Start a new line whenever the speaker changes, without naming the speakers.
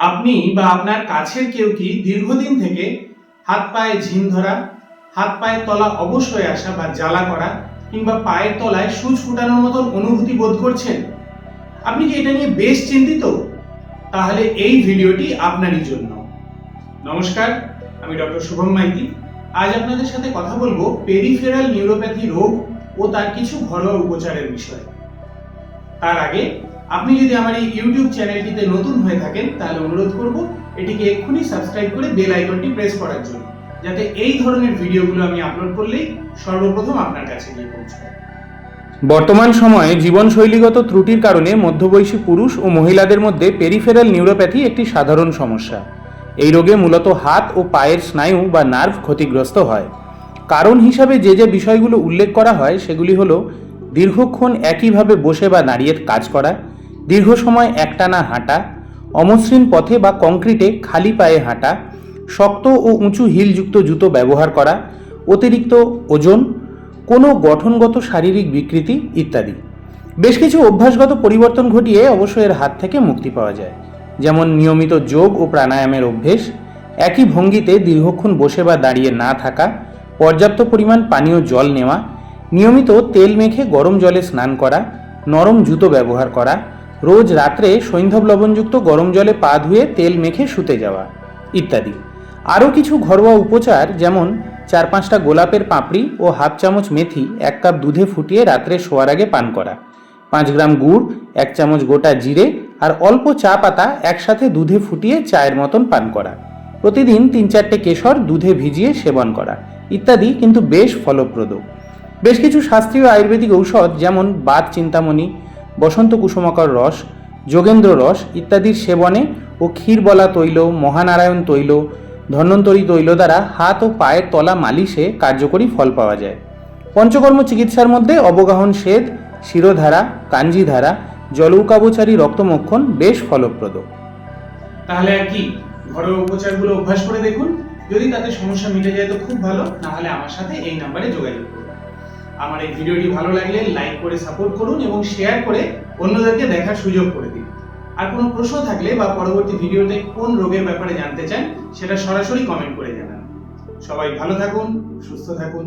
আপনি বা আপনার কাছের কেউ কি দীর্ঘদিন থেকে হাত পায়ে ঝিম ধরা, হাত পায়ের তলা অবশ্যই আসা বা জ্বালা করা কিংবা পায়ের তলায় সুচ ফুটানোর মতন অনুভূতি বোধ করছেন? আপনি কি এটা নিয়ে বেশ চিন্তিত? তাহলে এই ভিডিওটি আপনারই জন্য। নমস্কার, আমি ডক্টর শুভম মাইতি। আজ আপনাদের সাথে কথা বলব পেরিফেরাল নিউরোপ্যাথি রোগ ও তার কিছু ঘরোয়া উপচারের বিষয়ে। তার আগে আপনি যদি আমার এই ইউটিউব চ্যানেলটিতে নতুন হয়ে থাকেন, তাহলে অনুরোধ করব এটিকে এক্ষুনি সাবস্ক্রাইব করে বেল আইকনটি প্রেস করার জন্য, যাতে এই ধরনের ভিডিওগুলো আমি আপলোড করলেই সর্বপ্রথম আপনার কাছে গিয়ে পৌঁছায়।
বর্তমান সময়ে জীবনশৈলীগত ত্রুটির কারণে মধ্যবয়সী পুরুষ ও মহিলাদের মধ্যে পেরিফেরাল নিউরোপ্যাথি একটি সাধারণ সমস্যা। এই রোগে মূলত হাত ও পায়ের স্নায়ু বা নার্ভ ক্ষতিগ্রস্ত হয়। কারণ হিসাবে যে যে বিষয়গুলো উল্লেখ করা হয়, সেগুলি হলো দীর্ঘক্ষণ একইভাবে বসে বা দাঁড়িয়ে কাজ করা, দীর্ঘ সময় একটানা হাঁটা, অমসৃণ পথে বা কংক্রিটে খালি পায়ে হাঁটা, শক্ত ও উঁচু হিলযুক্ত জুতো ব্যবহার করা, অতিরিক্ত ওজন, কোনো গঠনগত শারীরিক বিকৃতি ইত্যাদি। বেশ কিছু অভ্যাসগত পরিবর্তন ঘটিয়ে অবশ্য এর হাত থেকে মুক্তি পাওয়া যায়। যেমন নিয়মিত যোগ ও প্রাণায়ামের অভ্যেস, একই ভঙ্গিতে দীর্ঘক্ষণ বসে বা দাঁড়িয়ে না থাকা, পর্যাপ্ত পরিমাণ পানীয় জল নেওয়া নিয়মিত তেল মেখে গরম জলে স্নান করা, নরম জুতো ব্যবহার করা, রোজ রাত্রে সৈন্ধব লবণযুক্ত গরম জলে পা ধুয়ে তেল মেখে শুতে যাওয়া, ইত্যাদি। আরও কিছু ঘরোয়া উপচার যেমন চার পাঁচটা গোলাপের পাপড়ি ও হাফ চামচ মেথি এক কাপ দুধে ফুটিয়ে রাত্রে শোয়ার আগে পান করা, পাঁচ গ্রাম গুড়, এক চামচ গোটা জিরে আর অল্প চা পাতা একসাথে দুধে ফুটিয়ে চায়ের মতন পান করা। প্রতিদিন তিন চারটে কেশর দুধে ভিজিয়ে সেবন করা, ইত্যাদি কিন্তু বেশ ফলপ্রদ। বেশ কিছু শাস্ত্রীয় আয়ুর্বেদিক ঔষধ যেমন বাত চিন্তামণি, বসন্ত কুসুমাকর রস, যোগেন্দ্র রস ইত্যাদির সেবনে ও ক্ষীরবলা তৈল, মহানারায়ণ তৈল, ধন্বন্তরী তৈল দ্বারা হাত ও পায়ের তলা মালিশে কার্যকরী ফল পাওয়া যায়। পঞ্চকর্ম চিকিৎসার মধ্যে অবগাহন সেদ, শিরোধারা, কাঞ্জিধারা, জলৌকাবচারী রক্তমক্ষণ বেশ ফলপ্রদ।
তাহলে আর কি? ঘরোয়া উপচারগুলো অভ্যাস করে দেখুন। যদি তাতে সমস্যা মিটে যায় তো খুব ভালো না হলে আমার সাথে এই নাম্বারে যোগাযোগ করুন। আমার এই ভিডিওটি ভালো লাগলে লাইক করে সাপোর্ট করুন এবং শেয়ার করে অন্যদেরকে দেখার সুযোগ করে দিন। আর কোনো প্রশ্ন থাকলে বা পরবর্তী ভিডিওতে কোন রোগের ব্যাপারে জানতে চান, সেটা সরাসরি কমেন্ট করে জানান। সবাই ভালো থাকুন, সুস্থ থাকুন।